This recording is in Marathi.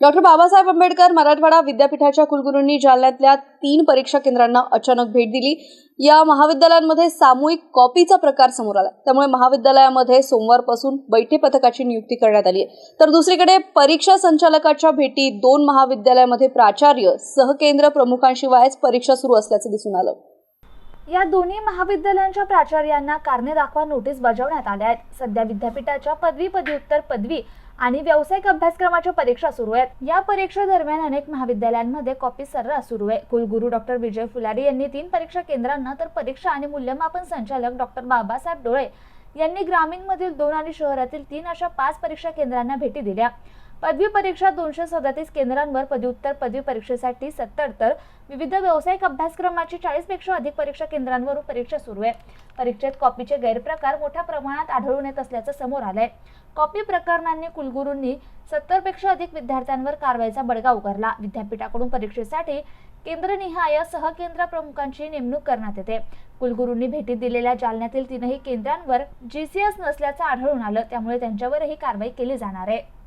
डॉक्टर बाबासाहेब आंबेडकर मराठवाडा विद्यापीठाच्या कुलगुरूंनी जालन्यातल्या तीन परीक्षा केंद्रांना अचानक भेट दिली. या महाविद्यालयांमध्ये सामूहिक कॉपीचा प्रकार समोर आला. त्यामुळे महाविद्यालयामध्ये सोमवारपासून बैठे पथकाची नियुक्ती करण्यात आली आहे. तर दुसरीकडे परीक्षा संचालकाच्या भेटी दोन महाविद्यालयामध्ये प्राचार्य सहकेंद्र प्रमुखांशिवायच परीक्षा सुरू असल्याचं दिसून आलं. या दोन्ही महाविद्यालयांच्या प्राचार्यांना कारणे दाखवा नोटीस बजावण्यात आल्या आहेत. सध्या विद्यापीठाच्या पदवी पदव्युत्तर पदवी आणि व्यावसायिक अभ्यासक्रमाच्या परीक्षा सुरू आहेत. या परीक्षा दरम्यान अनेक महाविद्यालयांमध्ये कॉपी सर्रास सुरू आहे. कुलगुरू डॉक्टर विजय फुलारी यांनी तीन परीक्षा केंद्रांना तर परीक्षा आणि मूल्यमापन संचालक डॉक्टर बाबासाहेब डोळे यांनी ग्रामीणमधील दोन आणि शहरातील तीन अशा पाच परीक्षा केंद्रांना भेटी दिल्या. पदवी परीक्षा दोनशे सदतीस केंद्रांवर पदव्युत्तर पदवी परीक्षेसाठी सत्तर तर विविध व्यावसायिक अभ्यासक्रमाची चाळीसपेक्षा अधिक परीक्षा केंद्रांवर परीक्षा सुरू आहे. परीक्षेत कॉपीचे गैरप्रकार मोठ्या प्रमाणात आढळून येत असल्याचं समोर आलंय. कॉपी प्रकरणांनी कुलगुरूंनी सत्तरपेक्षा अधिक विद्यार्थ्यांवर कारवाईचा बडगा उगारला. विद्यापीठाकडून परीक्षेसाठी केंद्रनिहाय सहकेंद्र प्रमुखांची नेमणूक करण्यात येते. कुलगुरूंनी भेटीत दिलेल्या जालन्यातील तीनही केंद्रांवर जीसीएस नसल्याचं आढळून आलं. त्यामुळे त्यांच्यावरही कारवाई केली जाणार आहे.